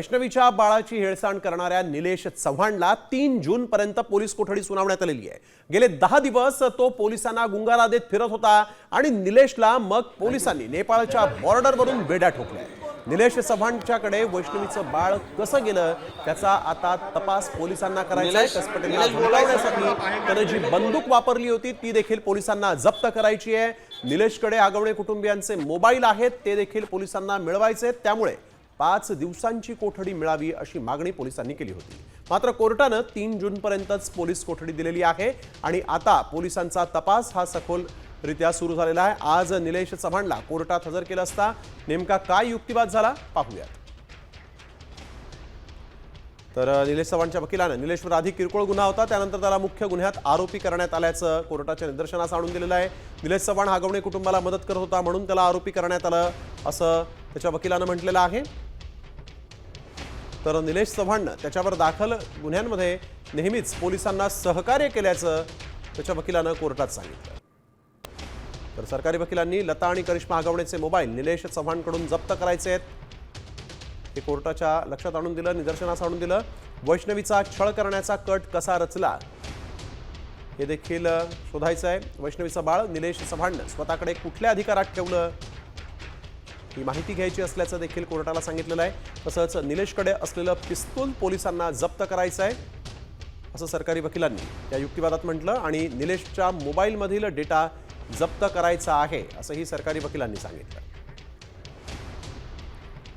वैष्णवीच्या बाळाची हेळसांड करणाऱ्या निलेश चव्हाणला तीन जून पर्यंत पोलीस कोठडी सुनावण्यात आलेली आहे. गेले दहा दिवस तो पोलिसांना गुंगारा देत फिरत होता आणि निलेशला मग पोलिसांनी नेपाळच्या बॉर्डरवरून बेड्या ठोकल्या. निलेश चव्हाणच्याकडे वैष्णवीचं बाळ कसं गेलं त्याचा आता तपास पोलिसांना करायचा त्यानं जी बंदूक वापरली होती ती देखील पोलिसांना जप्त करायची आहे. निलेशकडे आगवणे कुटुंबियांचे मोबाईल आहेत ते देखील पोलिसांना मिळवायचे. त्यामुळे पाच दिवसांची कोठडी मिळावी अशी मागणी पोलिसांनी केली होती. मात्र कोर्टानं तीन जूनपर्यंतच पोलीस कोठडी दिलेली आहे आणि आता पोलिसांचा तपास हा सखोलरित्या सुरू झालेला आहे. आज निलेश चव्हाणला कोर्टात हजर केलं असता नेमका काय युक्तिवाद झाला पाहूयात. तर निलेश चव्हाणच्या वकिलानं निलेशवर आधी किरकोळ गुन्हा होता. त्यानंतर त्याला मुख्य गुन्ह्यात आरोपी करण्यात आल्याचं कोर्टाच्या निदर्शनास आणून दिलेलं आहे. निलेश चव्हाण हागवणे कुटुंबाला मदत करत होता म्हणून त्याला आरोपी करण्यात आलं असं त्याच्या वकिलानं म्हटलेलं आहे. तर निलेश चव्हाणनं त्याच्यावर दाखल गुन्ह्यांमध्ये नेहमीच पोलिसांना सहकार्य केल्याचं त्याच्या वकिलानं कोर्टात सांगितलं. तर सरकारी वकिलांनी लता आणि करिश्मा आगवणेचे मोबाईल निलेश चव्हाणकडून जप्त करायचे आहेत. हे कोर्टाच्या लक्षात आणून दिलं निदर्शनास आणून दिलं. वैष्णवीचा छळ करण्याचा कट कसा रचला हे देखील शोधायचं आहे. वैष्णवीचं बाळ निलेश चव्हाणनं स्वतःकडे कुठल्या अधिकारात ठेवलं ही माहिती घ्यायची असल्याचं देखील कोर्टाला सांगितलेलं आहे. तसंच निलेशकडे असलेलं पिस्तूल पोलिसांना जप्त करायचं आहे असं सरकारी वकिलांनी या युक्तिवादात म्हटलं आणि निलेशच्या मोबाईलमधील डेटा जप्त करायचा आहे असंही सरकारी वकिलांनी सांगितलं.